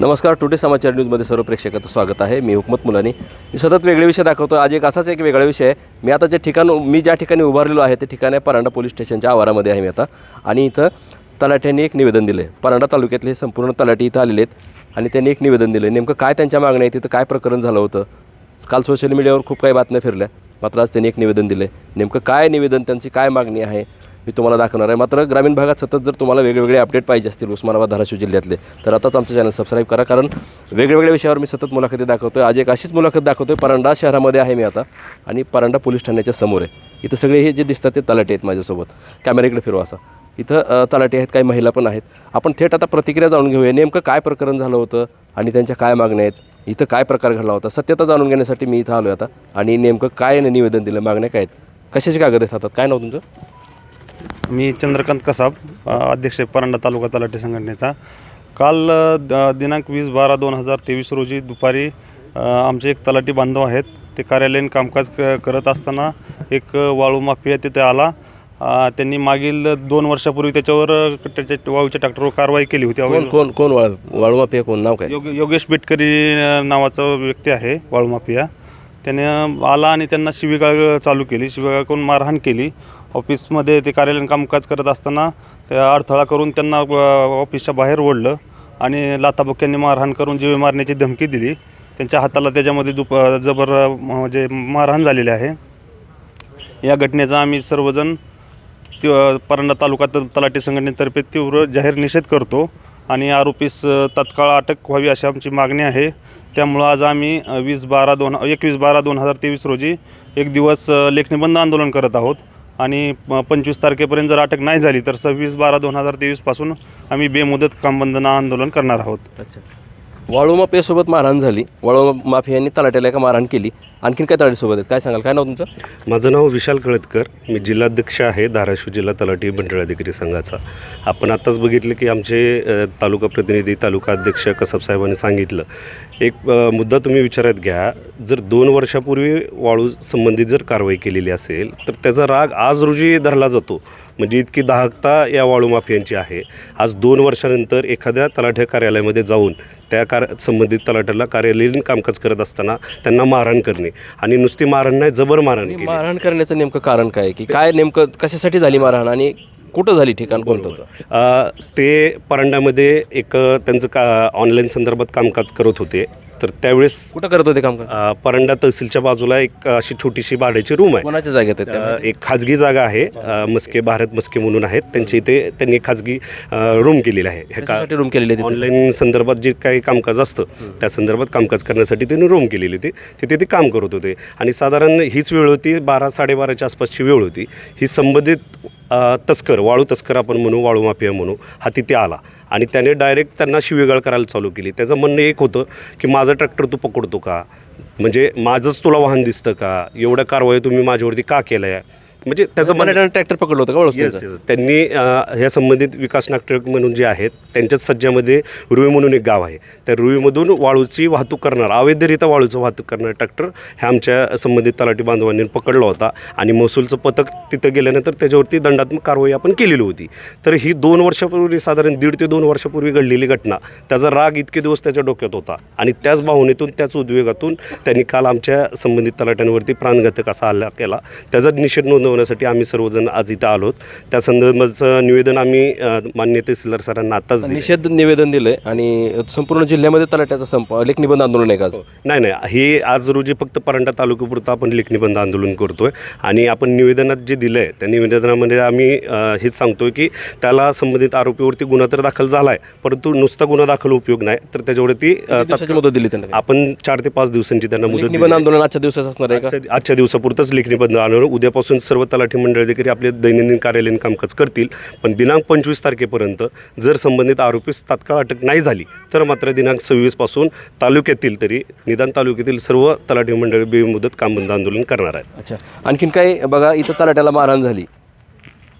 नमस्कार टुडे समाचार न्यूजमध्ये सर्व प्रेक्षकाचं स्वागत आहे. मी हुकमत मुलानी. मी सतत वेगळे विषय दाखवतो आज एक असाच एक वेगळा विषय आहे. मी आता जे ठिकाण मी ज्या ठिकाणी उभारलेलो आहे ते ठिकाण आहे परांडा पोलीस स्टेशनच्या आवारामध्ये आहे मी आता. आणि इथं तलाठ्यांनी एक निवेदन दिलं आहे परांडा तालुक्यातले संपूर्ण तलाठी इथं आलेले आहेत. आणि त्यांनी एक निवेदन दिलं आहे नेमकं काय त्यांच्या मागण्या आहेत तिथं काय प्रकरण झालं होतं? काल सोशल मीडियावर खूप काही बातम्या फिरल्या. मात्र आज त्यांनी एक निवेदन दिलं आहे नेमकं काय निवेदन त्यांची काय मागणी आहे? मी तुम्हाला दाखवणार आहे. मात्र ग्रामीण भागात सतत जर तुम्हाला वेगवेगळे अपडेट पाहिजे असतील उस्मानाबाद धाराशिव जिल्ह्यातले तर आताच आमचं चॅनल सबस्क्राईब करा. कारण वेगवेगळ्या विषयावर मी सतत मुलाखती दाखवतो आज एक अशीच मुलाखत दाखवतो आहे परांडा शहरामध्ये आहे मी आता आणि परांडा पोलीस ठाण्याच्या समोर आहे. इथं सगळे हे जे दिसतात ते तलाटे आहेत माझ्यासोबत. कॅमेऱ्याकडे फिरवा असा. इथं तलाटे आहेत काही महिला पण आहेत. आपण थेट आता प्रतिक्रिया जाणून घेऊया. नेमकं काय प्रकरण झालं होतं आणि त्यांच्या काय मागण्या आहेत? इथं काय प्रकार घडला होता? सत्यता जाणून घेण्यासाठी मी इथं आलो आता. आणि नेमकं काय निवेदन दिलं? मागण्या काय आहेत? कशाचे कागद आहेत हातात? काय नाव तुमचं? मी चंद्रकांत कसाब अध्यक्ष परांडा तालुका तलाठी संघटनेचा. काल दिनांक वीस बारा दोन हजार तेवीस रोजी दुपारी आमचे एक तलाठी बांधव आहेत ते कार्यालयीन कामकाज क करत असताना एक वाळू माफिया तिथे आला. त्यांनी मागील दोन वर्षापूर्वी त्याच्यावर त्याच्या वाळूच्या ट्रॅक्टरवर कारवाई केली होती. कोण कोण कोण वाळ माफिया कोण? नाव काय? योग योगेश बेटकरी नावाचा व्यक्ती आहे वाळू माफिया. त्याने आला आणि त्यांना शिवीगाळ चालू केली. शिवीगाळ करून मारहाण केली. ऑफिसमध्ये ते कार्यालयीन कामकाज करत असताना त्या अडथळा करून त्यांना ऑफिसच्या बाहेर ओढलं आणि लाथाबुक्यांनी मारहाण करून जीवे मारण्याची धमकी दिली. त्यांच्या हाताला त्याच्यामध्ये दुप जबर म्हणजे मारहाण झालेली आहे. या घटनेचा आम्ही सर्वजण त- परांडा तालुका तलाठी संघटनेतर्फे तीव्र जाहीर निषेध करतो आणि आरोपीस तत्काळ तात्काळ अटक व्हावी अशी आमची मागणी आहे. त्यामुळं आज आम्ही वीस बारा दोन एकवीस बारा दोन हजार तेवीस रोजी एक दिवस अ, आंदोलन करत आहोत. आणि प- पंचवीस तारखेपर्यंत जर अटक नाही झाली तर सव्वीस बारा दोन हजार तेवीसपासून आम्ही बेमुदत कामबंधना आंदोलन करणार आहोत. अच्छा. वाळू माफियासोबत मारहाण झाली. वाळू माफियांनी तलाट्याला एका मारहाण केली. आणखीन काय तलाटीसोबत आहेत? काय सांगाल? काय नाव तुमचं? माझं नाव विशाल कळतकर. मी जिल्हाध्यक्ष आहे धाराशिव जिल्हा तलाठी मंडळ अधिकारी संघाचा. आपण आत्ताच बघितलं की आमचे तालुका प्रतिनिधी तालुका अध्यक्ष कसबसाहेबांनी सांगितलं. एक मुद्दा तुम्ही विचारात घ्या. जर दोन वर्षापूर्वी वाळू संबंधित जर कारवाई केलेली असेल तर त्याचा राग आज रोजी धरला जातो. म्हणजे इतकी दाहकता या वाळू माफियांची आहे. आज दोन वर्षानंतर एखाद्या तलाठी कार्यालयामध्ये जाऊन त्या कार संबंधित तलाठ्याला कार्यालयीन कामकाज करत असताना त्यांना मारहाण करणे आणि नुसती मारहाण नाही जबर मारहाण केली. मारहाण करण्याचं नेमकं कारण काय आहे? की काय नेमकं कशासाठी झाली मारहाण आणि कुठं झाली ठिकाण कोणतं होतं? अ, ते परांड्यामध्ये एक त्यांचं का ऑनलाईन संदर्भात कामकाज करत होते. तर त्यावेळेस कुठं करत होते काम अ, परांडा तहसीलच्या बाजूला एक अशी छोटीशी भाड्याची रूम आहे. कोणाच्या जागेत आहेत अ, काय एक खाजगी जागा आहे. अ, मस्के भारत मस्के म्हणून आहेत. त्यांच्या इथे त्यांनी एक खाजगी रूम केलेली आहे. हे का कशासाठी रूम केलेली आहे तिथे? ऑनलाईन संदर्भात जे काही कामकाज असतं त्या संदर्भात कामकाज करण्यासाठी त्यांनी रूम केलेली होती. तिथे ते काम करत होते. आणि साधारण हीच वेळ होती बारा साडेबाराच्या आसपासची वेळ होती. ही संबंधित तस्कर वाळू तस्कर आपण म्हणू वाळू माफिया म्हणू हा तिथे आला. आणि त्याने डायरेक्ट त्यांना शिवेगाळ करायला चालू केली. त्याचं म्हणणं एक होतं की माझा ट्रॅक्टर तू पकडतो का? म्हणजे माझंच तुला वाहन दिसतं का? एवढ्या कारवाई तुम्ही माझ्यावरती का केलं आहे म्हणजे त्याचं म्हणणं ट्रॅक्टर पकडलं होतं का Yes, yes. त्यांनी अ, ह्या संबंधित विकास नागरिक म्हणून जे आहेत त्यांच्याच सज्जामध्ये रुई म्हणून एक गाव आहे. त्या रुईमधून वाळूची वाहतूक करणार अवैधरित्या वाळूचं वाहतूक करणारं ट्रॅक्टर हे आमच्या संबंधित तलाठी बांधवांनी पकडला होता आणि महसूलचं पथक तिथं गेल्यानंतर त्याच्यावरती दंडात्मक कारवाई आपण केलेली होती. तर ही दोन वर्षापूर्वी साधारण दीड ते दोन वर्षापूर्वी घडलेली घटना. त्याचा राग इतके दिवस त्याच्या डोक्यात होता आणि त्याच भावनेतून त्याच उद्वेगातून त्यांनी काल आमच्या संबंधित तलाट्यांवरती प्राणघातक असा हल्ला केला. त्याचा निषेध नोंदवण्यासाठी आम्ही सर्वजण आज इथं आलोत. त्या संदर्भाचं निवेदन आम्ही अ, माननीय तहसीलदार सरांना आताच दिलं निषेध निवेदन दिलंय आणि संपूर्ण जिल्ह्यामध्ये तलाट्याचा संप लेख निबंध आंदोलन आहे का आज? नाही नाही. हे आज रोजी फक्त परांडा तालुक्यापुरतं आपण लेखनिबंध आंदोलन करतोय. आणि आपण निवेदनात जे दिलं आहे त्या निवेदनामध्ये आम्ही हेच सांगतोय की त्याला संबंधित आरोपीवरती गुन्हा तर दाखल झाला आहे परंतु नुसता गुन्हा दाखल उपयोग नाही. तर त्याच्यावरती मुदत दिली त्यांना? आपण चार ते पाच दिवसांची त्यांना मुदत दिली. आंदोलन आजच्या दिवसाच असणार आहे आजच्या दिवसापुरतंच लेखनिबंध आंदोलन. उद्यापासून सर्व तलाठी मंडळ अधिकारी आपले दैनंदिन कार्यालयीन कामकाज करतील. पण दिनांक पंचवीस तारखेपर्यंत जर संबंधित आरोपीस तात्काळ अटक नाही झाली तर मात्र दिनांक सव्वीसपासून तालुक्यातील तरी निदान तालुक्यातील सर्व तलाठी मंडळ बेमुदत कामबंद आंदोलन करणार आहेत. अच्छा. आणखीन काही बघा इथं तलाट्याला मारहाण झाली.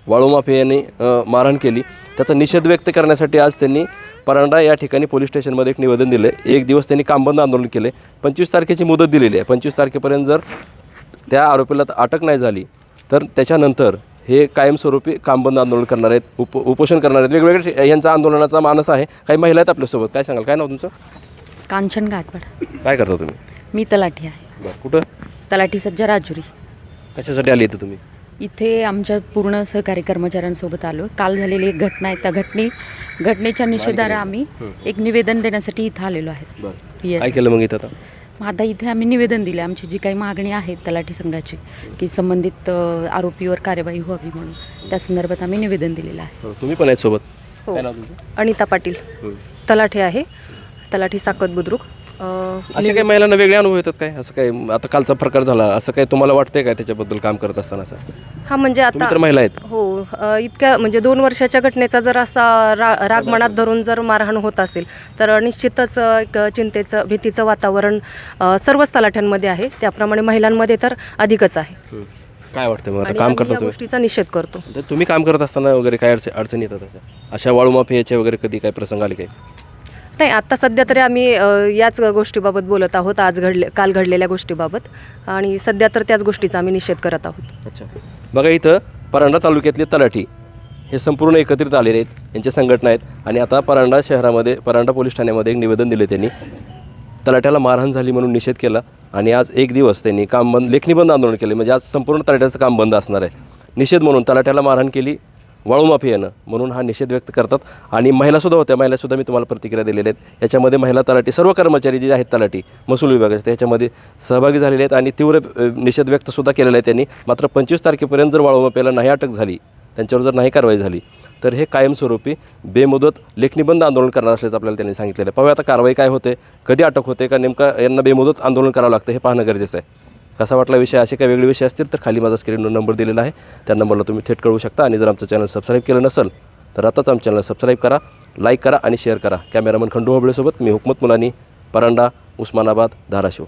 वाळू यांनी मारहाण केली. त्याचा निषेध व्यक्त करण्यासाठी आज त्यांनी परांडा या ठिकाणी पोलीस स्टेशनमध्ये एक निवेदन दिलं एक दिवस त्यांनी कामबंद आंदोलन केले पंचवीस तारखेची मुदत दिलेली आहे. पंचवीस तारखेपर्यंत जर त्या आरोपीला अटक नाही झाली तर त्याच्यानंतर हे कायमस्वरूपी कामबंद आंदोलन करणार आहेत उप उपोषण करणार आहेत. वेगवेगळे यांचा आंदोलनाचा मानस आहे. काही महिला आहेत आपल्यासोबत काय सांगाल? काय नाव तुमचं? कांचन गायकवाड काय करता तुम्ही? मी तलाठी आहे. बरं कुठं? तलाठी सज्जा राजुरी. कशासाठी आली इथं तुम्ही? इथे आमच्या पूर्ण सहकारी कर्मचाऱ्यांसोबत आलो. काल झालेली एक घटना आहे. त्या घटने घटनेच्या निषेधार्थ आम्ही एक निवेदन देण्यासाठी इथं आलेलो आहे. बरं. येस काय केलं मग इथं आता? मग आता इथे आम्ही निवेदन दिले आमची जी काही मागणी आहे तलाठी संघाची की संबंधित आरोपीवर कार्यवाही व्हावी म्हणून. त्या संदर्भात आम्ही निवेदन दिलेलं आहे. हो, तुम्ही पण आहेत सोबत. हो. अनिता पाटील. हं. तलाठी आहे. तलाठी साकत बुद्रुक. असे काही महिलांना वेगळे अनुभव येतात काय? असं काय आता कालचा प्रकार झाला असं काय तुम्हाला वाटतंय काय त्याच्याबद्दल काम करत असताना असं? हा म्हणजे आता तर महिला आहेत. हो इतक्या म्हणजे दोन वर्षाच्या घटनेचा जर असा रा राग मनात धरून जर मारहाण होत असेल तर निश्चितच एक चिंतेचं भीतीचं वातावरण सर्वच तलाठ्यांमध्ये आहे. त्याप्रमाणे महिलांमध्ये तर अधिकच आहे. काय वाटतं मग? काम आम्ही करता या तुम्ही? गोष्टीचा निषेध करतो. तुम्ही काम करत असताना वगैरे काय अडचण येतात अशा अशा वाळू माफियाचे वगैरे कधी काय प्रसंग आले काय? नाही आत्ता सध्या तरी आम्ही याच गोष्टीबाबत बोलत आहोत आज घडले काल घडलेल्या गोष्टीबाबत. आणि सध्या तर त्याच गोष्टीचा आम्ही निषेध करत आहोत. अच्छा. बघा इथं परांडा तालुक्यातले तलाठी हे संपूर्ण एकत्रित आलेले आहेत यांच्या संघटना आहेत. आणि आता परांडा शहरामध्ये परांडा पोलीस ठाण्यामध्ये एक निवेदन दिले त्यांनी. तलाट्याला मारहाण झाली म्हणून निषेध केला. आणि आज एक दिवस त्यांनी काम बंद लेखनी बंद आंदोलन केले म्हणजे आज संपूर्ण तलाट्याचं काम बंद असणार आहे. निषेध म्हणून तलाट्याला मारहाण केली. वाळू येणं म्हणून हा निषेध व्यक्त करतात. आणि महिलासुद्धा होत्या. महिलासुद्धा मी तुम्हाला प्रतिक्रिया दिलेल्या आहेत. याच्यामध्ये महिला तलाठी सर्व कर्मचारी जे आहेत तलाठी महसूल विभागाचे त्याच्यामध्ये सहभागी झालेले आहेत आणि तीव्र निषेध व्यक्तसुद्धा केलेला आहे त्यांनी. मात्र पंचवीस तारखेपर्यंत जर वाळू नाही अटक झाली त्यांच्यावर जर नाही कारवाई झाली तर हे कायमस्वरूपी बेमुदत लेखनिबंध आंदोलन करणार असल्याचं आपल्याला त्यांनी सांगितलेलं आहे. पाहूया आता कारवाई काय होते कधी अटक होते का नेमका यांना बेमुदत आंदोलन करावं लागतं हे पाहणं गरजेचं आहे. कसा वाटला विषय? असे काही वेगळे विषय असतील तर खाली माझा स्क्रीनवर नंबर दिलेला आहे. त्या नंबरला तुम्ही थेट कळवू शकता आणि जर आमचं चॅनल सबस्क्राईब केलं नसेल तर आताच आमचं चॅनल सबस्क्राईब करा लाईक करा आणि शेअर करा. कॅमेरामन खंडू होबळेसोबत मी हुकमत मुलानी परांडा उस्मानाबाद धाराशिव.